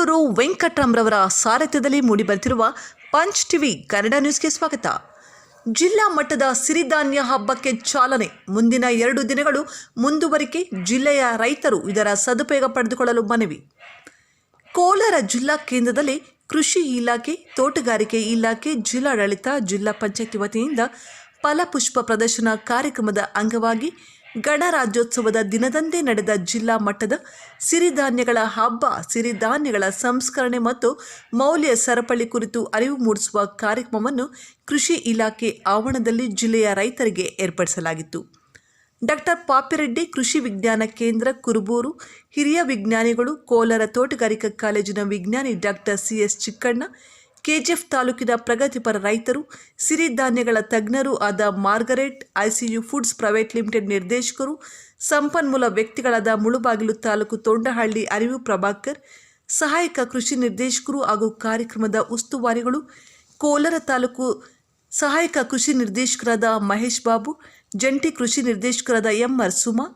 ಕಿತ್ತಂಡೂರು ವೆಂಕಟ್ರಾಮ್ರವರ ಸಾರಥ್ಯದಲ್ಲಿ ಮೂಡಿಬರುತ್ತಿರುವ ಪಂಚ್ ಟಿವಿ ಕನ್ನಡ ನ್ಯೂಸ್ಗೆ ಸ್ವಾಗತ. ಜಿಲ್ಲಾ ಮಟ್ಟದ ಸಿರಿಧಾನ್ಯ ಹಬ್ಬಕ್ಕೆ ಚಾಲನೆ. ಮುಂದಿನ ಎರಡು ದಿನಗಳು ಮುಂದುವರಿಕೆ. ಜಿಲ್ಲೆಯ ರೈತರು ಇದರ ಸದುಪಯೋಗ ಪಡೆದುಕೊಳ್ಳಲು ಮನವಿ. ಕೋಲಾರ ಜಿಲ್ಲಾ ಕೇಂದ್ರದಲ್ಲಿ ಕೃಷಿ ಇಲಾಖೆ, ತೋಟಗಾರಿಕೆ ಇಲಾಖೆ, ಜಿಲ್ಲಾಡಳಿತ, ಜಿಲ್ಲಾ ಪಂಚಾಯತಿ ವತಿಯಿಂದ ಫಲಪುಷ್ಪ ಪ್ರದರ್ಶನ ಕಾರ್ಯಕ್ರಮದ ಅಂಗವಾಗಿ ಗಣರಾಜ್ಯೋತ್ಸವದ ದಿನದಂದೇ ನಡೆದ ಜಿಲ್ಲಾ ಮಟ್ಟದ ಸಿರಿಧಾನ್ಯಗಳ ಹಬ್ಬ, ಸಿರಿಧಾನ್ಯಗಳ ಸಂಸ್ಕರಣೆ ಮತ್ತು ಮೌಲ್ಯ ಸರಪಳಿ ಕುರಿತು ಅರಿವು ಮೂಡಿಸುವ ಕಾರ್ಯಕ್ರಮವನ್ನು ಕೃಷಿ ಇಲಾಖೆ ಆವರಣದಲ್ಲಿ ಜಿಲ್ಲೆಯ ರೈತರಿಗೆ ಏರ್ಪಡಿಸಲಾಗಿತ್ತು. ಡಾಕ್ಟರ್ ಪಾಪಿರೆಡ್ಡಿ ಕೃಷಿ ವಿಜ್ಞಾನ ಕೇಂದ್ರ ಕುರುಬೂರು, ಹಿರಿಯ ವಿಜ್ಞಾನಿಗಳು, ಕೋಲಾರ ತೋಟಗಾರಿಕಾ ಕಾಲೇಜಿನ ವಿಜ್ಞಾನಿ ಡಾಕ್ಟರ್ ಸಿಎಸ್ ಚಿಕ್ಕಣ್ಣ ಕೆಜಿಎಫ್ ತಾಲೂಕಿನ ಪ್ರಗತಿಪರ ರೈತರು, ಸಿರಿಧಾನ್ಯಗಳ ತಜ್ಞರು ಆದ Margaret, ICU foods private limited ನಿರ್ದೇಶಕರು, ಸಂಪನ್ಮೂಲ ವ್ಯಕ್ತಿಗಳಾದ ಮುಳುಬಾಗಿಲು ತಾಲೂಕು ತೊಂಡಹಳ್ಳಿ ಅರಿವು ಪ್ರಭಾಕರ್, ಸಹಾಯಕ ಕೃಷಿ ನಿರ್ದೇಶಕರು ಹಾಗೂ ಕಾರ್ಯಕ್ರಮದ ಉಸ್ತುವಾರಿಗಳು, ಕೋಲಾರ ತಾಲೂಕು ಸಹಾಯಕ ಕೃಷಿ ನಿರ್ದೇಶಕರಾದ ಮಹೇಶ್ ಬಾಬು, ಜಂಟಿ ಕೃಷಿ ನಿರ್ದೇಶಕರಾದ ಎಂಆರ್ ಸುಮಾ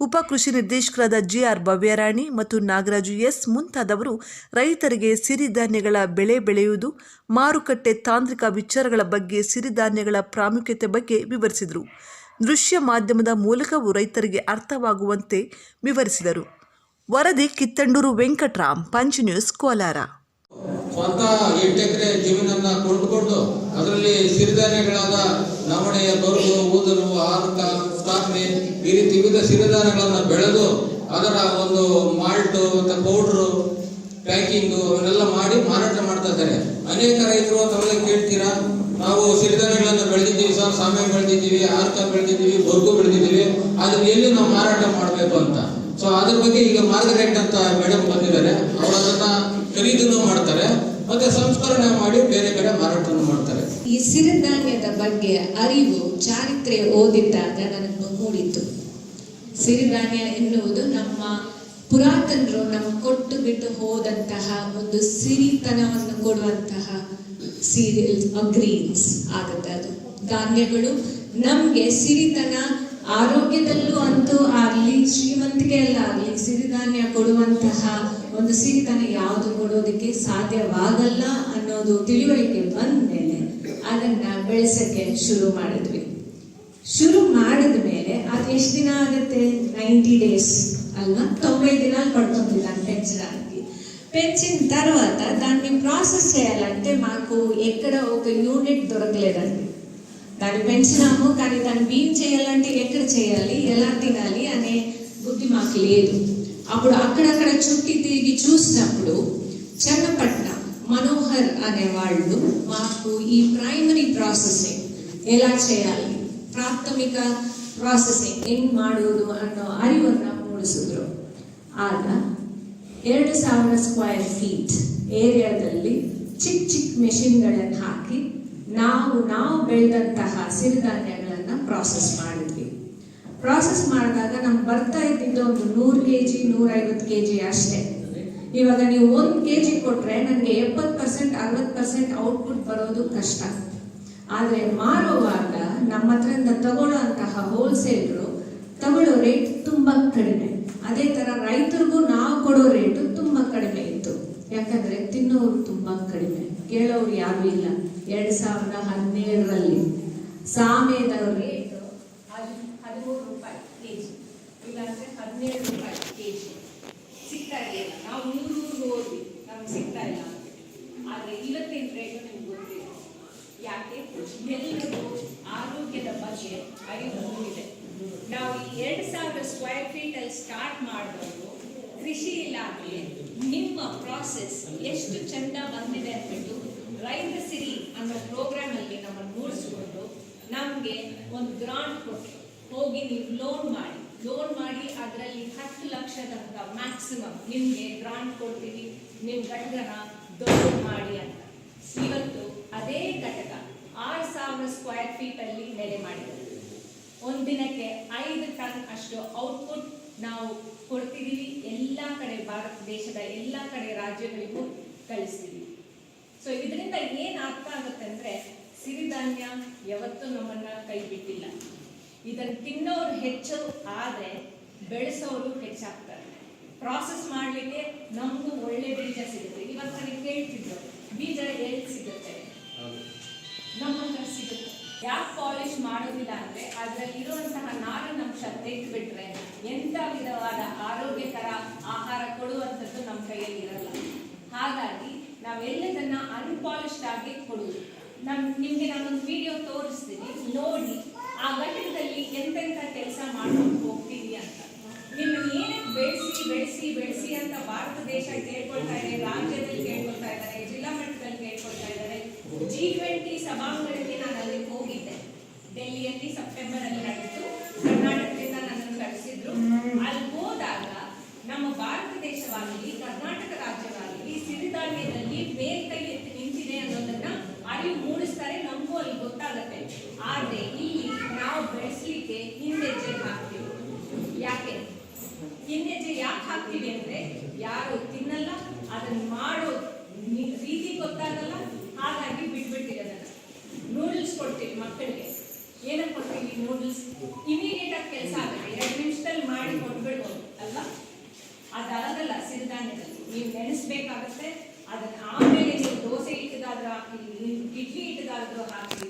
ಉಪ ಕೃಷಿ ನಿರ್ದೇಶಕರಾದ ಜಿಆರ್ ಭವ್ಯರಾಣಿ ಮತ್ತು ನಾಗರಾಜು ಎಸ್ ಮುಂತಾದವರು ರೈತರಿಗೆ ಸಿರಿಧಾನ್ಯಗಳ ಬೆಳೆ ಬೆಳೆಯುವುದು, ಮಾರುಕಟ್ಟೆ ತಾಂತ್ರಿಕ ವಿಚಾರಗಳ ಬಗ್ಗೆ ಸಿರಿಧಾನ್ಯಗಳ ಪ್ರಾಮುಖ್ಯತೆ ಬಗ್ಗೆ ವಿವರಿಸಿದರು. ದೃಶ್ಯ ಮಾಧ್ಯಮದ ಮೂಲಕವೂ ರೈತರಿಗೆ ಅರ್ಥವಾಗುವಂತೆ ವಿವರಿಸಿದರು. ವರದಿ ಕಿತ್ತಂಡೂರು ವೆಂಕಟರಾಮ್, ಪಂಚ್ ನ್ಯೂಸ್ ಕೋಲಾರ. ಸ್ವಂತ ಎಂಟು ಎಕರೆ ಜಮೀನನ್ನ ಕೊಂಡುಕೊಂಡು ಅದರಲ್ಲಿ ಸಿರಿಧಾನ್ಯಗಳಾದ ನವಣೆಯ ಬರುಗು, ಊದಲು ಆರ್ಕ ಸ್ಟಾಕ್ನಿ ಈ ರೀತಿ ವಿವಿಧ ಸಿರಿಧಾನ್ಯಗಳನ್ನ ಬೆಳೆದು ಅದರ ಒಂದು ಮಾಲ್ಟು ಮತ್ತೆ ಪೌಡ್ರು, ಪ್ಯಾಕಿಂಗ್ ಅವನ್ನೆಲ್ಲ ಮಾಡಿ ಮಾರಾಟ ಮಾಡ್ತಾ ಇದ್ದಾರೆ. ಅನೇಕ ರೈತರು ತಮ್ಮಲ್ಲಿ ಕೇಳ್ತೀರಾ? ನಾವು ಸಿರಿಧಾನ್ಯಗಳನ್ನು ಬೆಳೆದಿದ್ದೀವಿ ಸರ್ ಸಾಮೆ ಬೆಳೆದಿದ್ದೀವಿ ಆರ್ಕ ಬೆಳೆದಿದ್ದೀವಿ, ಬರ್ಗು ಬೆಳೆದಿದ್ದೀವಿ, ಅದನ್ನ ಎಲ್ಲಿ ನಾವು ಮಾರಾಟ ಮಾಡಬೇಕು ಅಂತ. ಸೊ ಅದ್ರ ಬಗ್ಗೆ ಈಗ ಮಾರ್ಗರೇಟ್ ಅಂತ ಮೇಡಮ್ ಬಂದಿದ್ದಾರೆ. ಅವರು ಅದನ್ನ ಖರೀದಿನೂ ಮಾಡ್ತಾರೆ, ಮತ್ತೆ ಸಂಸ್ಕರಣೆ ಮಾಡಿ ಬೇರೆ ಕಡೆ ಮಾರಾಟನೂ ಮಾಡ್ತಾರೆ. ಈ ಸಿರಿಧಾನ್ಯದ ಬಗ್ಗೆ ಅರಿವು ಚಾರಿತ್ರೆ ಓದಿದ್ದಾಗ ನನಗೆ ಮೂಡಿತು. ಸಿರಿಧಾನ್ಯ ಎನ್ನುವುದು ನಮ್ಮ ಪುರಾತನರು ನಮ್ಮ ಕೊಟ್ಟು ಬಿಟ್ಟು ಹೋದಂತಹ ಒಂದು ಸಿರಿತನವನ್ನು ಕೊಡುವಂತಹ ಸೀರಿಯಲ್ ಗ್ರೀನ್ಸ್ ಆಗುತ್ತೆ ಅದು. ಧಾನ್ಯಗಳು ನಮ್ಗೆ ಸಿರಿತನ ಆರೋಗ್ಯದಲ್ಲೂ ಅಂತೂ ಆಗ್ಲಿ ಶ್ರೀಮಂತಿಕೆಯಲ್ಲಾಗ್ಲಿ ಸಿರಿಧಾನ್ಯ ಕೊಡುವಂತಹ ಒಂದು ಸಿರಿತನ ಯಾವುದು ಕೊಡೋದಕ್ಕೆ ಸಾಧ್ಯವಾಗಲ್ಲ ಅನ್ನೋದು ತಿಳುವಳಿಕೆ ಬಂದ್ಮೇಲೆ ಅದನ್ನ ಬೆಳೆಸಕ್ಕೆ ಶುರು ಮಾಡಿದ್ವಿ ಶುರು ಮಾಡಿದ ಮೇಲೆ ಅದು ಎಷ್ಟು ದಿನ ಆಗುತ್ತೆ నైంటీ డేస్ అలా తొంభై దినాలు పడుతుంది దాన్ని పెంచడానికి పెంచిన తర్వాత దాన్ని ప్రాసెస్ చేయాలంటే మాకు ఎక్కడ ఒక యూనిట్ దొరకలేదండి దాన్ని పెంచినాము కానీ దాన్ని బీమ్ చేయాలంటే ఎక్కడ చేయాలి ఎలా తినాలి అనే బుద్ధి మాకు లేదు అప్పుడు అక్కడక్కడ చుట్టి తిరిగి చూసినప్పుడు చన్నపట్నం మనోహర్ అనే వాళ్ళు మాకు ఈ ప్రైమరీ ప్రాసెసింగ్ ఎలా చేయాలి ಪ್ರಾಥಮಿಕ ಪ್ರಾಸೆಸಿಂಗ್ ಹೆಂಗ್ ಮಾಡುವುದು ಅನ್ನೋ ಅರಿವನ್ನ ಮೂಡಿಸಿದ್ರು ಆಗ ಎರಡು ಸಾವಿರ ಸ್ಕ್ವೇರ್ ಫೀಟ್ ಏರಿಯಾದಲ್ಲಿ ಚಿಕ್ಕ ಚಿಕ್ಕ ಮೆಷಿನ್ಗಳನ್ನು ಹಾಕಿ ನಾವು ನಾವು ಬೆಳೆದಂತಹ ಸಿರಿಧಾನ್ಯಗಳನ್ನ ಪ್ರಾಸೆಸ್ ಮಾಡಿದ್ವಿ ಪ್ರಾಸೆಸ್ ಮಾಡಿದಾಗ ನಮ್ಗೆ ಬರ್ತಾ ಇದ್ದಿದ್ದು ಒಂದು ನೂರು ಕೆ ಜಿ ನೂರೈವತ್ತು ಕೆ ಜಿ ಅಷ್ಟೇ. ಇವಾಗ ನೀವು ಒಂದು ಕೆ ಜಿ ಕೊಟ್ಟರೆ ನನಗೆ ಎಪ್ಪತ್ತು ಪರ್ಸೆಂಟ್ ಅರವತ್ತು ಪರ್ಸೆಂಟ್ ಔಟ್ಪುಟ್ ಬರೋದು ಕಷ್ಟ. ಆದರೆ ಮಾರುವಾಗ ನಮ್ಮ ಹತ್ರದಿಂದ ತಗೊಳ್ಳೋಂತಹ ಹೋಲ್ಸೇಲ್ರು ತಗೊಳ್ಳೋ ರೇಟ್ ತುಂಬ ಕಡಿಮೆ. ಅದೇ ಥರ ರೈತರಿಗೂ ನಾವು ಕೊಡೋ ರೇಟು ತುಂಬ ಕಡಿಮೆ ಇತ್ತು. ಯಾಕಂದ್ರೆ ತಿನ್ನೋರು ತುಂಬ ಕಡಿಮೆ. ಕೇಳೋರು ಯಾರು ಇಲ್ಲ. ಎರಡು ಸಾವಿರದ ಹದಿನೇಳರಲ್ಲಿ ಸಾಮೇದ ರೇಟು ಹದಿಮೂರು ರೂಪಾಯಿ ಕೆ ಜಿ ಇಲ್ಲಾಂದ್ರೆ ಹದಿನೇಳು ರೂಪಾಯಿ ಕೆ ಜಿ ಸಿಗ್ತಾ ಇರಲಿಲ್ಲ ನಾವು ನೂರು ಹೋದ್ವಿ ನಮ್ಗೆ ಸಿಗ್ತಾ ಇಲ್ಲ ಆದರೆ ಇವತ್ತಿನ ರೇಟು ನಿಮ್ಗೆ ಗೊತ್ತಿಲ್ಲ. ಯಾಕೆ? ಎಲ್ಲರಿಗೂ ಆರೋಗ್ಯದ ಬಗ್ಗೆ ಅರಿವು ಹೋಗಿದೆ ನಾವು ಈ ಎರಡು ಸಾವಿರ ಸ್ಕ್ವೇರ್ ಫೀಟಲ್ಲಿ ಸ್ಟಾರ್ಟ್ ಮಾಡಿದವರು ಕೃಷಿ ಇಲಾಖೆ, ನಿಮ್ಮ ಪ್ರಾಸೆಸ್ ಎಷ್ಟು ಚಂದ ಬಂದಿದೆ ಅಂದ್ಬಿಟ್ಟು ರೈತ ಸಿರಿ ಅನ್ನೋ ಪ್ರೋಗ್ರಾಮ್ ಅಲ್ಲಿ ನಮ್ಮನ್ನು ಮೂಡಿಸ್ಕೊಂಡು ನಮಗೆ ಒಂದು ಗ್ರಾಂಟ್ ಕೊಟ್ಟು ಹೋಗಿ ನೀವು ಲೋನ್ ಮಾಡಿ. ಲೋನ್ ಮಾಡಿ ಅದರಲ್ಲಿ ಹತ್ತು ಲಕ್ಷದ ಮ್ಯಾಕ್ಸಿಮಮ್ ನಿಮಗೆ ಗ್ರಾಂಟ್ ಕೊಡ್ತೀವಿ ನಿಮ್ಮ ಘಟಕನ ದೊಡ್ಡ ಮಾಡಿ ಅಂತ. ಇವತ್ತು ಅದೇ ಘಟಕ ಆರು ಸಾವಿರ ಸ್ಕ್ವೇರ್ ಫೀಟ್ ಅಲ್ಲಿ ನೆಲೆ ಮಾಡಿದೆ ಒಂದಿನಕ್ಕೆ ಐದು ಟನ್ ಅಷ್ಟು ಔಟ್ಪುಟ್ ನಾವು ಕೊಡ್ತಿದ್ದೀವಿ ಎಲ್ಲ ಕಡೆ ಭಾರತ ದೇಶದ ಎಲ್ಲ ಕಡೆ ರಾಜ್ಯಗಳಿಗೂ ಕಳಿಸ್ತೀವಿ. ಸೊ ಇದರಿಂದ ಏನು ಅರ್ಥ ಆಗುತ್ತೆ ಅಂದ್ರೆ ಸಿರಿಧಾನ್ಯ ಯಾವತ್ತೂ ನಮ್ಮನ್ನ ಕೈ ಬಿಟ್ಟಿಲ್ಲ. ಇದನ್ನು ತಿನ್ನೋರು ಹೆಚ್ಚು ಆದರೆ ಬೆಳೆಸೋರು ಹೆಚ್ಚಾಗ್ತಾರೆ. ಪ್ರಾಸೆಸ್ ಮಾಡಲಿಕ್ಕೆ ನಮಗೂ ಒಳ್ಳೆ ಬೀಜ ಸಿಗುತ್ತೆ. ಇವತ್ತು ನೀವು ಕೇಳ್ತಿದ್ರು ಬೀಜ ಎಲ್ಲಿ ಸಿಗುತ್ತೆ? ನಮ್ಮ ಹತ್ರ ಸಿಗುತ್ತೆ. ಯಾಕೆ ಪಾಲಿಶ್ ಮಾಡೋದಿಲ್ಲ ಅಂದ್ರೆ ಅಂಶ ನಾರಿನಂಶ ತೆಗೆದುಬಿಟ್ರೆ ಎಂಥ ವಿಧವಾದ ಆರೋಗ್ಯಕರ ಆಹಾರ ಕೊಡುವಂಥದ್ದು ನಮ್ಮ ಕೈಯಲ್ಲಿ ಇರಲ್ಲ. ಹಾಗಾಗಿ ನಾವೆಲ್ಲದನ್ನ ಅನ್ಪಾಲಿಶ್ಡ್ ಆಗಿ ಕೊಡುವುದು. ನಮ್ ನಿಮಗೆ ನಾನೊಂದು ವಿಡಿಯೋ ತೋರಿಸ್ತೀನಿ ನೋಡಿ. ಆ ಘಟಕದಲ್ಲಿ ಮಾಡ್ಕೊಂಡು ಹೋಗ್ತೀವಿ ಅಂತ. ನಿಮ್ಮ ಏನಕ್ಕೆ ಬೆಳೆಸಿ ಬೆಳೆಸಿ ಬೆಳೆಸಿ ಅಂತ ಭಾರತ ದೇಶ ಕೇಳ್ಕೊಳ್ತಾ ಇದೆ, ರಾಜ್ಯದಲ್ಲಿ ಕೇಳ್ಕೊಳ್ತಾ ಇದ್ದಾರೆ, ಜಿಲ್ಲಾ ಮಟ್ಟದಲ್ಲಿ ಕೇಳ್ಕೊಳ್ತಾ ಇದ್ದಾರೆ ಜಿ ಟ್ವೆಂಟಿ ಸಭಾಂಗಣಕ್ಕೆ ನಾನು ಅಲ್ಲಿ ಹೋಗಿದ್ದೆ. ಡೆಲ್ಲಿಯಲ್ಲಿ ಸೆಪ್ಟೆಂಬರ್ ಅಲ್ಲಿ ನಡೆಯಿತು ಕರ್ನಾಟಕದಿಂದ ನನ್ನನ್ನು ಕಳಿಸಿದ್ರು ಅಲ್ಲಿ ಹೋದಾಗ ನಮ್ಮ ಭಾರತ ದೇಶವಾಗಲಿ, ಕರ್ನಾಟಕ ರಾಜ್ಯವಾಗಲಿ, ಸಿರಿಧಾನ್ಯದಲ್ಲಿ ಮೇಲ್ಕೈ ಎತ್ತಿ ನಿಂತಿದೆ ಅನ್ನೋದನ್ನ ಅರಿವು ಮೂಡಿಸ್ತಾರೆ. ನಮಗೂ ಅಲ್ಲಿ ಗೊತ್ತಾಗತ್ತೆ. ಆದ್ರೆ ಬೆಳೆಸಲಿಕ್ಕೆ ಹಿಂದೆಜ್ಜೆ ಹಾಕ್ತೀವಿ. ಯಾಕೆ? ಹಿಂದೆಜ್ಜೆ ಯಾಕೆ ಹಾಕ್ತೀವಿ ಅಂದ್ರೆ ಯಾರು ತಿನ್ನಲ್ಲ, ಅದನ್ನ ಮಾಡೋ ರೀತಿ ಗೊತ್ತಾಗಲ್ಲ, ಹಾಗಾಗಿ ಬಿಟ್ಬಿಡ್ತೀವಿ ಅದನ್ನ ನೂಡಲ್ಸ್ ಕೊಡ್ತೀವಿ ಮಕ್ಕಳಿಗೆ. ಏನಕ್ಕೆ ಕೊಡ್ತೀವಿ ನೂಡಲ್ಸ್ ಇಮಿಡಿಯೇಟ್ ಆಗಿ ಕೆಲಸ ಆಗುತ್ತೆ. ಎರಡು ನಿಮಿಷದಲ್ಲಿ ಮಾಡಿ ಕೊಟ್ಬಿಡ್ಬೋದು, ಅಲ್ವಾ? ಅದಾಗಲ್ಲ, ಸಿರಿಧಾನ್ಯದಲ್ಲಿ. ನೀವು ನೆನೆಸ್ಬೇಕಾಗತ್ತೆ, ಅದನ್ನ ಆಮೇಲೆ ನೀವು ದೋಸೆ ಹಿಟ್ಟಿಗಾದ್ರೂ ಹಾಕಿ ಇಡ್ಲಿ ಹಿಟ್ಟಿಗಾದ್ರೂ ಹಾಕಿ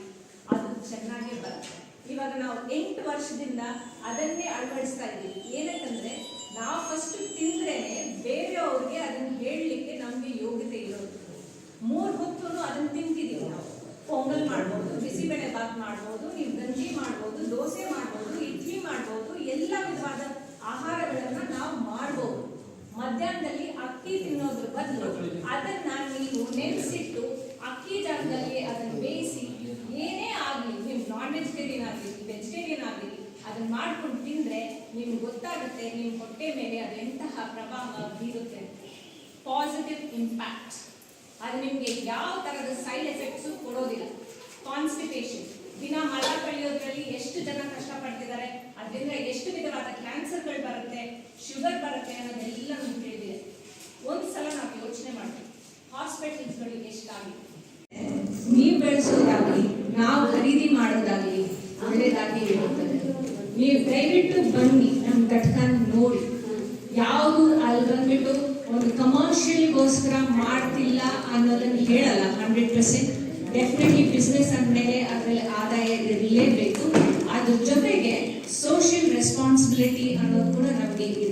ಅದು ಚೆನ್ನಾಗೇ ಬರುತ್ತೆ ಇವಾಗ ನಾವು ಎಂಟು ವರ್ಷದಿಂದ ಅದನ್ನೇ ಅಳವಡಿಸ್ತಾ ಇದ್ದೀವಿ. ಏನಂತಂದ್ರೆ ನಾವು ಫಸ್ಟ್ ತಿಂದ್ರೇನೆ ಬೇರೆಯವ್ರಿಗೆ ಅದನ್ನ ಹೇಳಲಿಕ್ಕೆ ನಮಗೆ ಯೋಗ್ಯತೆ ಇರೋದು. ಮೂರು ಹೊತ್ತು ಅದನ್ನ ತಿಂತಿದೀವಿ ನಾವು. ಪೊಂಗಲ್ ಮಾಡ್ಬೋದು ಬಿಸಿಬೇಳೆ ಬಾತ್ ಮಾಡ್ಬೋದು ನೀವು ಗಂಜಿ ಮಾಡ್ಬೋದು ದೋಸೆ ಮಾಡ್ಬೋದು ಇಡ್ಲಿ ಮಾಡ್ಬೋದು ಎಲ್ಲ ವಿಧವಾದ ಆಹಾರಗಳನ್ನ ನಾವು ಮಾಡ್ಬೋದು. ಮಧ್ಯಾಹ್ನದಲ್ಲಿ ಅಕ್ಕಿ ತಿನ್ನೋದ್ರ ಬದಲು ಅದನ್ನ ನೀವು ನೆನೆಸಿಟ್ಟು ಅಕ್ಕಿ ಜಾಗದಲ್ಲಿ ಅದನ್ನ ಬೇಯಿಸಿ ಏನೇ ಆಗಲಿ ನೀವು ನಾನ್ ವೆಜಿಟೇರಿಯನ್ ಆಗಲಿ ವೆಜಿಟೇರಿಯನ್ ಆಗಲಿ ಅದನ್ನ ಮಾಡ್ಕೊಂಡು ತಿಂದ್ರೆ ನಿಮ್ಗೆ ಗೊತ್ತಾಗುತ್ತೆ ನಿಮ್ಮ ಹೊಟ್ಟೆ ಮೇಲೆ ಅದು ಎಂತಹ ಪ್ರಭಾವ ಬೀರುತ್ತೆ ಪಾಸಿಟಿವ್ ಇಂಪ್ಯಾಕ್ಟ್ ಅದು ನಿಮಗೆ ಯಾವ ಥರದ ಸೈಡ್ ಎಫೆಕ್ಟ್ಸು ಕೊಡೋದಿಲ್ಲ. ಕಾನ್ಸ್ಟಿಪೇಷನ್ ದಿನ ಮಲ ಕಳೆಯೋದ್ರಲ್ಲಿ ಎಷ್ಟು ಜನ ಕಷ್ಟಪಡ್ತಿದ್ದಾರೆ, ಅದರಿಂದ ಎಷ್ಟು ವಿಧವಾದ ಕ್ಯಾನ್ಸರ್ಗಳು ಬರುತ್ತೆ, ಶುಗರ್ ಬರುತ್ತೆ ಅನ್ನೋದೆಲ್ಲ ನಮ್ಗೆ ತಿಳಿದಿದೆ. ಒಂದು ಸಲ ನಾವು ಯೋಚನೆ ಮಾಡ್ತೀವಿ. ಹಾಸ್ಪಿಟಲ್ಸ್ಗಳು ಎಷ್ಟಾಗಿದೆ? ನೀವು ಬೆಳೆಸೋದಾಗ್ಲಿ, ನಾವು ಖರೀದಿ ಮಾಡೋದಾಗ್ಲಿ ಒಳ್ಳೆಯದಾಗಿ ಇರುತ್ತದೆ ನೀವು ದಯವಿಟ್ಟು ಬನ್ನಿ ನಮ್ಮ ಘಟಕ ನೋಡಿ. ಯಾವುದು ಅಲ್ಲಿ ಬಂದ್ಬಿಟ್ಟು ಒಂದು ಕಮರ್ಷಿಯಲ್ಗೋಸ್ಕರ ಮಾಡ್ತಿಲ್ಲ ಅನ್ನೋದನ್ನ ಹೇಳಲ್ಲ ಹಂಡ್ರೆಡ್ ಪರ್ಸೆಂಟ್ ಡೆಫಿನೆಟ್ಲಿ ಬಿಸ್ನೆಸ್ ಅಂದಮೇಲೆ ಅದರಲ್ಲಿ ಆದಾಯ ಇರಲೇಬೇಕು. ಅದ್ರ ಜೊತೆಗೆ ಸೋಷಿಯಲ್ ರೆಸ್ಪಾನ್ಸಿಬಿಲಿಟಿ ಅನ್ನೋದು ಕೂಡ ನಮಗೆ ಇದೆ.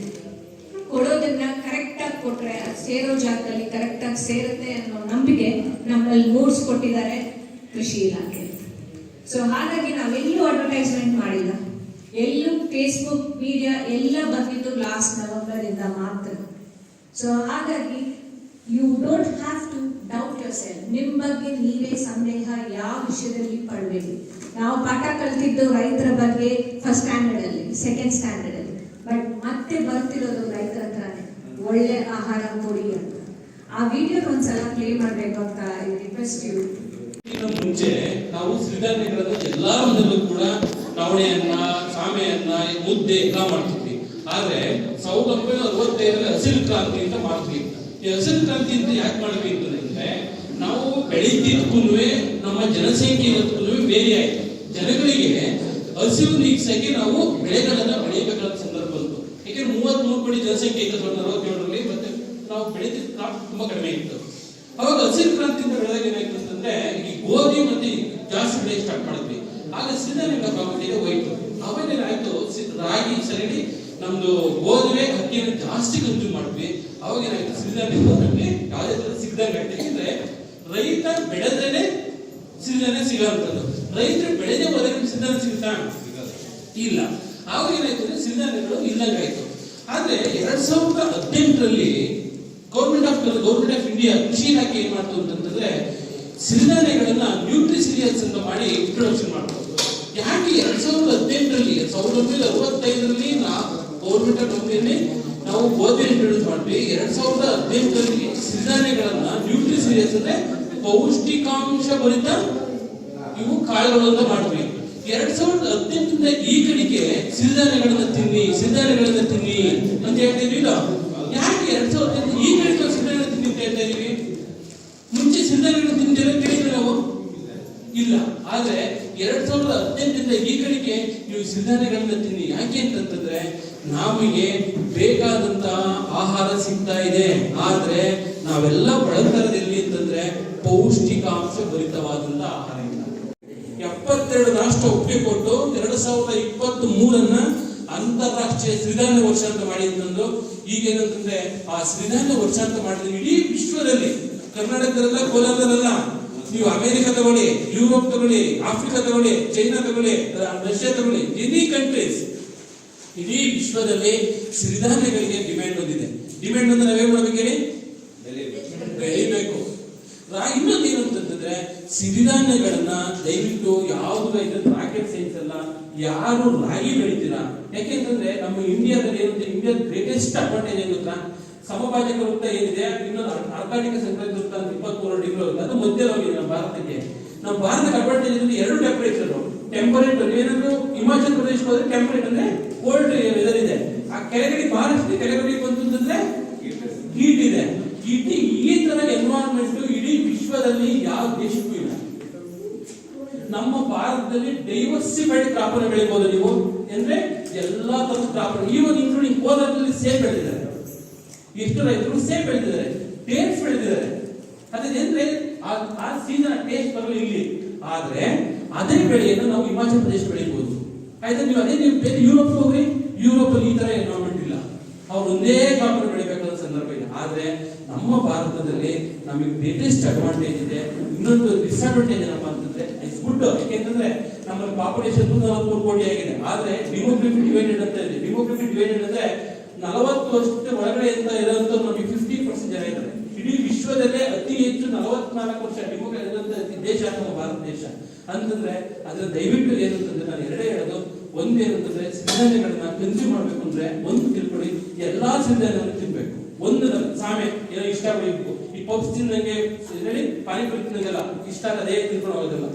ಕೊಡೋದನ್ನ ಕರೆಕ್ಟಾಗಿ ಕೊಟ್ರೆ, ಅದು ಸೇರೋ ಜಾಗದಲ್ಲಿ ಕರೆಕ್ಟಾಗಿ ಸೇರುತ್ತೆ ಅನ್ನೋ ನಂಬಿಕೆ ನಮ್ಮಲ್ಲಿ ಮೂಡಿಸ್ಕೊಟ್ಟಿದ್ದಾರೆ ಕೃಷಿ ಇಲಾಖೆ. ಸೊ ಹಾಗಾಗಿ ನಾವೆಲ್ಲೂ ಅಡ್ವರ್ಟೈಸ್ಮೆಂಟ್ ಮಾಡಿಲ್ಲ. ಎಲ್ಲೂ ಫೇಸ್ಬುಕ್ ಮೀಡಿಯಾ ಎಲ್ಲ ಬಂದಿದ್ದು ಲಾಸ್ಟ್ ನವೆಂಬರ್ ಇಂದ ಮಾತ್ರ. ಸೊ ಹಾಗಾಗಿ you don't have to doubt yourself ನಿಮ್ಮ ಬಗ್ಗೆ ನೀವೇ ಸಂದೇಹ ಯಾವ ವಿಷಯದಲ್ಲಿ ಪಡಬೇಡಿ ನಾವು ಪಾಠ ಕಲ್ತಿದ್ದು ರೈತರ ಬಗ್ಗೆ ಫಸ್ಟ್ ಸ್ಟ್ಯಾಂಡರ್ಡ್ ಅಲ್ಲಿ ಸೆಕೆಂಡ್ ಸ್ಟ್ಯಾಂಡರ್ಡ್ ಅಲ್ಲಿ. ಬಟ್ ಮತ್ತೆ ಬರ್ತಿರೋದು ರೈತರ ಹತ್ರನೇ. ಒಳ್ಳೆ ಆಹಾರ ಕೊಡಿ ಅಂತ. ಆ ವಿಡಿಯೋ ಒಂದ್ಸಲ ಪ್ಲೇ ಮಾಡಬೇಕು ಅಂತ ರಿಕ್ವೆಸ್ಟ್ ಯು ಮುಂಚೆ ನಾವು ಸಿರಿಧಾನ್ಯಗಳನ್ನ ಎಲ್ಲಾ ಒಂದರಲ್ಲೂ ಕೂಡ ನವಣೆಯನ್ನ ಸಾಮೆಯನ್ನ, ಮುದ್ದೆ ಎಲ್ಲ ಮಾಡ್ತಿದ್ವಿ. ಆದ್ರೆ ಸಾವಿರದ ಒಂಬೈನೂರ ಅರವತ್ತೈದರಲ್ಲಿ ಹಸಿರು ಕ್ರಾಂತಿ ಅಂತ ಮಾಡ್ತೀವಿ. ಈ ಹಸಿರು ಕ್ರಾಂತಿ ಅಂತ ಯಾಕೆ ಮಾಡ್ತೀವಿ ಅಂತಂದ್ರೆ ನಾವು ಬೆಳೀತಿದ್ಕೂ ನಮ್ಮ ಜನಸಂಖ್ಯೆ ಇರೋದಕ್ಕೂ ಬೇರೆ ಆಯ್ತು. ಜನಗಳಿಗೆ ಹಸಿರು ನೀಗಿಸಕ್ಕೆ ನಾವು ಬೆಳೆಗಳನ್ನ ಬೆಳೆಯಬೇಕಾದ ಸಂದರ್ಭ ಬಂತು. ಯಾಕೆಂದ್ರೆ ಮೂವತ್ತ್ ಮೂರು ಕೋಟಿ ಜನಸಂಖ್ಯೆ ಇತ್ತು ಸಾವಿರದ ಅರವತ್ತೇಳರಲ್ಲಿ, ಮತ್ತೆ ನಾವು ಬೆಳೆದಿದ್ದ ಕ್ರಾಪ್ ತುಂಬಾ ಕಡಿಮೆ ಇತ್ತು. ಅವಾಗ ಹಸಿರು ಕ್ರಾಂತಿಯಿಂದ ಬೆಳೆದಾಗ ಏನಾಯ್ತು ಅಂತಂದ್ರೆ ಸ್ಟಾರ್ಟ್ ಮಾಡಿದ್ವಿ. ಆಗ ಸಿರಿಧಾನ್ಯಗಳ ಪ್ರಾಮುಖ್ಯತೆ ಹೋಯ್ತು. ಸಿ- ರಾಗಿ ಸರಿ ನಮ್ದು ಗೋಧಿ ಅಕ್ಕಿಯನ್ನು ಜಾಸ್ತಿ ಕನ್ಸ್ಯೂಮ್ ಮಾಡಿದ್ವಿ. ಅವಾಗ ಏನಾಯ್ತು ಸಿರಿಧಾನ್ಯ ಯಾವುದೇ ತರ ಸಿಗ್ದಂಗೆ ಯಾಕೆಂದ್ರೆ ರೈತ ಬೆಳೆದ್ರೇನೆ ಸಿರಿಧಾನ್ಯ ಸಿಗೋಂಥದ್ದು ರೈತರು ಬೆಳೆದೇ ಹೋದ್ರೆ ನಿಮ್ಗೆ ಸಿರಿಧಾನ್ಯ ಸಿಗುತ್ತಾ? ಇಲ್ಲ. ಆವಾಗ ಏನಾಯ್ತು ಅಂದ್ರೆ ಸಿರಿಧಾನ್ಯಗಳು ಇಲ್ಲಂಗೆ ಆಯ್ತು. ಆದ್ರೆ ಎರಡ್ ಸಾವಿರದ ಹದಿನೆಂಟರಲ್ಲಿ government of government of India ಕೃಷಿ ಇಲಾಖೆ ಏನ್ ಮಾಡ್ತು ಅಂತಂದ್ರೆ ಸಿರಿಧಾನ್ಯಗಳನ್ನ ನ್ಯೂಟ್ರಿ ಸೀರಿಯಲ್ಸ್ ಅಂತ ಮಾಡಿ ಇಂಟ್ರೊಡಕ್ಷನ್ ಮಾಡಬಹುದು ಯಾಕೆ ಎರಡ್ ಸಾವಿರದ ಹದಿನೆಂಟರಲ್ಲಿ ಸಾವಿರದ ಒಂಬೈನೂರ ಅರವತ್ತೈದರಲ್ಲಿ ಗೌರ್ಮೆಂಟ್ ಕಂಪ್ನಿಯಲ್ಲಿ ನಾವು ಗೋಧಿ ಇಂಟ್ರೊಡ್ಯೂಸ್ ಮಾಡಿದ್ವಿ ಎರಡ್ ಸಾವಿರದ ಹದಿನೆಂಟರಲ್ಲಿ ಸಿರಿಧಾನ್ಯಗಳನ್ನ ನ್ಯೂಟ್ರಿ ಸೀರಿಯಲ್ಸ್ ಅಂದ್ರೆ ಪೌಷ್ಟಿಕಾಂಶ ಭರಿತ ಇವು ಕಾಳುಗಳನ್ನ ಮಾಡಿದ್ವಿ ಎರಡ್ ಸಾವಿರದ ಹದಿನೆಂಟರಿಂದ ಈ ಕಡೆಗೆ ಸಿರಿಧಾನ್ಯಗಳನ್ನ ತಿನ್ನಿ ಸಿರಿಧಾನ್ಯಗಳನ್ನ ತಿನ್ನಿ ಅಂತ ಹೇಳ್ತೀವಿ ಇದೀವಿ ಯಾಕೆ ಎರಡ್ ಸಾವಿರದ ಈ ಕಡೆಗೆ ನಾವು ಸಿರಿಧಾನ್ಯ ತಿನ್ನಿ ಅಂತ ಹೇಳ್ತಾ ಇದೀವಿ ಮುಂಚೆ ಸಿರಿಧಾನ್ಯಗಳನ್ನ ತಿಂದಿರೋ ಕೇಳಿದ್ರೆ ನಾವು ಇಲ್ಲ. ಆದ್ರೆ ಎರಡ್ ಸಾವಿರದ ಹದಿನೆಂಟರಿಂದ ಈ ಕಡೆಗೆ ನೀವು ಸಿರಿಧಾನ್ಯಗಳನ್ನ ತಿನ್ನಿ. ಯಾಕೆ ಅಂತಂತಂದ್ರೆ ನಮಗೆ ಬೇಕಾದಂತ ಆಹಾರ ಸಿಗ್ತಾ ಇದೆ. ಆದ್ರೆ ನಾವೆಲ್ಲ ಬಳಕರದಲ್ಲಿ ಅಂತಂದ್ರೆ ಪೌಷ್ಟಿಕಾಂಶ ಭರಿತವಾದಂತ ಆಹಾರ ಇಲ್ಲ. ಎಪ್ಪತ್ತೆರಡು ರಾಷ್ಟ್ರ ಒಪ್ಪಿಗೆ ಕೊಟ್ಟು ಎರಡು ಸಾವಿರದ ಇಪ್ಪತ್ತ್ ಮೂರನ್ನ ಅಂತಾರಾಷ್ಟ್ರೀಯ ಸಿರಿಧಾನ್ಯ ವರ್ಷ ಅಂತ ಈಗೇನಂತಂದ್ರೆ ಆ ಸಿರಿಧಾನ್ಯ ವರ್ಷ ಅಂತ ಮಾಡಿದ್ರೆ ಇಡೀ ವಿಶ್ವದಲ್ಲಿ, ಕರ್ನಾಟಕದಲ್ಲ, ಕೋಲಾರದಲ್ಲ ನೀವು ಅಮೆರಿಕ ತಗೊಳ್ಳಿ ಯುರೋಪ್ ತಗೊಳ್ಳಿ ಆಫ್ರಿಕಾ ತಗೊಳ್ಳಿ ಚೈನಾ ತಗೊಳ್ಳಿ ರಷ್ಯಾ ತಗೊಳ್ಳಿ ಎನಿ ಕಂಟ್ರೀಸ್ ಇಡೀ ವಿಶ್ವದಲ್ಲಿ ಸಿರಿಧಾನ್ಯಗಳಿಗೆ ಡಿಮ್ಯಾಂಡ್ ಬಂದಿದೆ. ಡಿಮ್ಯಾಂಡ್ ಅಂದ್ರೆ ನಾವೇನ್ ಮಾಡ್ಬೇಕು ಹೇಳಿ? ಬೆಳಿಬೇಕು. ಇನ್ನೊಂದು ಏನು ಅಂತಂದ್ರೆ ಸಿರಿಧಾನ್ಯಗಳನ್ನ ದಯವಿಟ್ಟು ಯಾವ್ದು ಇದ್ರಲ್ಲಿ ರಾಕೆಟ್ ಸೈನ್ಸ್ ಅಲ್ಲ ಯಾರು ರಾಗಿ ಬೆಳಿತೀರಾ? ಯಾಕೆಂತಂದ್ರೆ ನಮ್ಮ ಇಂಡಿಯಾದಲ್ಲಿ ಏನಂದ್ರೆ ಇಂಡಿಯಾದ ಗ್ರೇಟೆಸ್ಟ್ ಅಡ್ವಾಂಟೇಜ್ ಏನು ಗೊತ್ತಾ? ಸಮಭಾಜಕ ವೃತ್ತ ಏನಿದೆ ಇನ್ನೊಂದು ಅರ್- ಅರ್ಕಾಟಿಕ ಸಂಕ್ರಾಂತಿ ವೃತ್ತ ಅಂತ ಇಪ್ಪತ್ಮೂರು ಡಿಗ್ರಿ ಅದು ಮಧ್ಯ ಹೋಗಿದೆ ನಮ್ಮ ಭಾರತಕ್ಕೆ. ನಮ್ಮ ಭಾರತ ಅಂದ್ರೆ ಎರಡು ಟೆಂಪರೇಚರ್ ಟೆಂಪರೇಟ್ ಏನಾದ್ರು ಹಿಮಾಚಲ ಪ್ರದೇಶಕ್ಕೆ ಹೋದ್ರೆ ಟೆಂಪರೇಟ್ ಅಂದ್ರೆ ಕೋಲ್ಡ್ ವೆದರ್ ಇದೆ. ಆ ಕೆಳಗಡೆ ಮಹಾರಾಷ್ಟ್ರ ಕೆಳಗಡೆ ಬಂತು ಹೀಟ್ ಇದೆ. ಹೀಟ್ ಈ ತರ ಎನ್ವೈರನ್ಮೆಂಟ್ ಇಡೀ ವಿಶ್ವದಲ್ಲಿ ಯಾವ ದೇಶಕ್ಕೂ ಇಲ್ಲ. ನಮ್ಮ ಭಾರತದಲ್ಲಿ ಡೈವರ್ಸಿಫೈಡ್ ಕ್ರಾಪ್ ಅನ್ನು ನೀವು, ಅಂದ್ರೆ ಎಲ್ಲಾ ತರದ ಕ್ರಾಪ್ ಈವನ್ ಇನ್ಕ್ಲೂಡಿಂಗ್ ಕೋಲಾರದಲ್ಲಿ ಸೇಮ್ ಬೆಳೆದಿದ್ದಾರೆ ಎಷ್ಟು ರೈತರು ಸೇಬ್ ಬೆಳೆದಿದ್ದಾರೆ ಟೇಸ್ಟ್ ಬೆಳೆದಿದ್ದಾರೆ. ಅದೇನೆಂದ್ರೆ ಆ- ಸೀಸನ್ ಟೇಸ್ಟ್ ಬರಲು ಇಲ್ಲಿ ಆದ್ರೆ ಅದೇ ಬೆಳೆಯನ್ನು ನಾವು ಹಿಮಾಚಲ ಪ್ರದೇಶ ಬೆಳಿಬಹುದು ಆಯ್ತಾ, ನೀವು ಅದೇ ನೀವು ಬೇರೆ ಯುರೋಪ್ ಹೋಗ್ರಿ. ಯುರೋಪ್ ಅಲ್ಲಿ ಈ ತರ ಎನ್ವೈರ್ಮೆಂಟ್ ಇಲ್ಲ. ಅವ್ರು ಒಂದೇ ಕ್ರಾಪ್ ಬೆಳಿಬೇಕಾದ ಸಂದರ್ಭ ಇದೆ ಆದ್ರೆ ನಮ್ಮ ಭಾರತದಲ್ಲಿ ನಮಗೆ ಗ್ರೇಟೆಸ್ಟ್ ಅಡ್ವಾಂಟೇಜ್ ಇದೆ. ಇನ್ನೊಂದು ಡಿಸ್ಅಡ್ವಾಂಟೇಜ್ ಏನಪ್ಪಾ ಅಂತಂದ್ರೆ ಇಟ್ಸ್ ಗುಡ್ ಯಾಕೆಂದ್ರೆ ನಮ್ಮ ಪಾಪ್ಯುಲೇಷನ್ ನಲವತ್ಮೂರು ಕೋಟಿ ಆಗಿದೆ. ಆದ್ರೆ ಡಿಮೋಗ್ರಫಿ ಡಿವೈಡೆಡ್ ಅಂತ ಇದೆ. ಡಿಮೋಗ್ರಫಿ ಡಿವೈಡೆಡ್ ಅಂದ್ರೆ ನಲವತ್ತು ವರ್ಷದ ಒಳಗಡೆ ಅಂತ ಇರೋದು ನಮಗೆ ಫಿಫ್ಟಿ ಪರ್ಸೆಂಟ್ ಜನ ಇದ್ದಾರೆ. ಇಡೀ ವಿಶ್ವದಲ್ಲೇ ಅತಿ ಹೆಚ್ಚು ನಲವತ್ನಾಲ್ಕು ವರ್ಷ ಡಿಮೋಗ್ರಫಿ ಇರುವಂತ ದೇಶ ನಮ್ಮ ಭಾರತ ದೇಶ. ಅಂತಂದ್ರೆ ಅದ್ರ ದಯವಿಟ್ಟು ಅಂತಂದ್ರೆ ನಾನು ಎರಡೇ ಹೇಳೋದು. ಒಂದೇನಂತಂದ್ರೆ ಸಿರಿಧಾನ್ಯಗಳನ್ನ ಕನ್ಸ್ಯೂಮ್ ಮಾಡ್ಬೇಕು ಅಂದ್ರೆ, ಒಂದು ತಿಳ್ಕೊಳ್ಳಿ, ಎಲ್ಲಾ ಸಿರಿಧಾನ್ಯವನ್ನು ತಿನ್ಬೇಕು. ಒಂದು ಸಾಮೆ ಏನೋ ಇಷ್ಟ ಪಡಿಬೇಕು. ಈ ಪಪ್ಸ್ ತಿನ್ನಂಗೆ, ಹೇಳಿ, ಪಾನಿಪುರಿ ತಿನ್ನಂಗೆಲ್ಲ ಇಷ್ಟ ಅದೇ ತಿನ್ಕೊಂಡು ಹೋಗೋದಿಲ್ಲ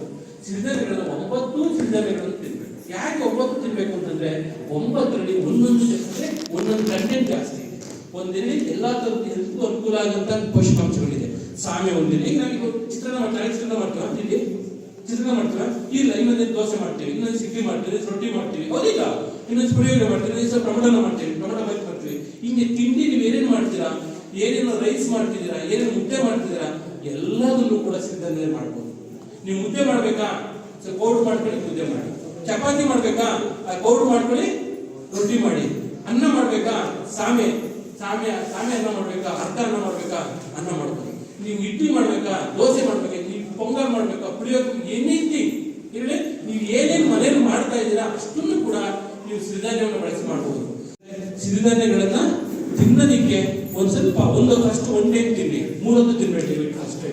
ಸಿದ್ಧಾಂತಗಳನ್ನ ಒಂಬತ್ತು ಸಿದ್ಧಾಂತಗಳನ್ನು ತಿನ್ಬೇಕು. ಯಾಕೆ ಒಂಬತ್ತು ತಿನ್ಬೇಕು ಅಂತಂದ್ರೆ ಒಂಬತ್ತರಲ್ಲಿ ಒಂದೊಂದು ಅಂದ್ರೆ ಒಂದೊಂದು ಕಂಟೆಂಟ್ ಜಾಸ್ತಿ ಇದೆ. ಒಂದಿನ ಎಲ್ಲಾ ತರದ ಹೆಲ್ತ್ಗೂ ಅನುಕೂಲ ಆಗಂತ ಪೋಷಕಾಂಶಗಳಿದೆ. ಸಾಮೆ ಒಂದಿನ ಈಗ ನಾವು ಚಿತ್ರಾನ್ನ ಮಾಡ್ತಾರೆ ಚಿತ್ರಾನ್ನ ಮಾಡ್ತೀವ. ತಿಂಡಿ ಚಿತ್ರಾನ್ನ ಮಾಡ್ತೀವ. ಇಲ್ಲ ಇನ್ನೊಂದು ದೋಸೆ ಮಾಡ್ತೀವಿ, ಇನ್ನೊಂದು ಸಿಕ್ಕಿ ಮಾಡ್ತೀವಿ ರೊಟ್ಟಿ ಮಾಡ್ತೀವಿ ಹೌದಿಲ್ಲ ಇನ್ನೊಂದು ಪುಳಿಯೋಗರೆ ಮಾಡ್ತೀವಿ, ಇನ್ನೊಂದು ಟೊಮಟನ ಮಾಡ್ತೀವಿ, ಟೊಮಟೊ ಬೈಕ್ ಮಾಡ್ತೀವಿ. ಹಿಂಗೆ ತಿಂಡಿ ನೀವು ಏನೇನು ಮಾಡ್ತೀರಾ? ಏನೇನೋ ರೈಸ್ ಮಾಡ್ತಿದ್ದೀರಾ? ಏನೇನು ಮುದ್ದೆ ಮಾಡ್ತಿದ್ದೀರಾ? ಎಲ್ಲದನ್ನು ಕೂಡ ಸಿದ್ಧನೇ ಮಾಡ್ಬೋದು. ನೀವು ಮುದ್ದೆ ಮಾಡ್ಬೇಕಾ? ಸ್ವಲ್ಪ ಪೌಡರ್ ಮಾಡ್ಕೊಳ್ಳಿ, ಮುದ್ದೆ ಮಾಡಿ. ಚಪಾತಿ ಮಾಡ್ಬೇಕಾ? ಪೌಡ್ರ್ ಮಾಡ್ಕೊಳ್ಳಿ, ರೊಟ್ಟಿ ಮಾಡಿ. ಅನ್ನ ಮಾಡ್ಬೇಕಾ? ಸಾಮೆ ಸಾಮೆ ಸಾಮೆ ಅನ್ನ ಮಾಡ್ಬೇಕಾ? ಅರ್ಧ ಅನ್ನ ಮಾಡ್ಬೇಕಾ? ಅನ್ನ ಮಾಡ್ಕೊಳ್ಳಿ. ನೀವು ಇಡ್ಲಿ ಮಾಡ್ಬೇಕಾ? ದೋಸೆ ಮಾಡ್ಬೇಕಾ ನೀವು ಪೊಂಗಲ್ ಮಾಡ್ಬೇಕಾ? ಪುಳಿಯೋಗ ಏನೈತಿ ಇರಲಿ. ನೀವು ಏನೇನು ಮನೇಲಿ ಮಾಡ್ತಾ ಇದ್ದೀರಾ, ಅಷ್ಟನ್ನು ಕೂಡ ನೀವು ಸಿರಿಧಾನ್ಯವನ್ನು ಬಳಸಿ ಮಾಡಬಹುದು ಸಿರಿಧಾನ್ಯಗಳನ್ನ ತಿನ್ನೋದಿಕ್ಕೆ ಒಂದ್ ಸ್ವಲ್ಪ ಒಂದು ಅಷ್ಟು ಒನ್ ತಿನ್ನಿ. ಮೂರೊಂದು ತಿನ್ಬೇಡಿ, ಅಷ್ಟೇ.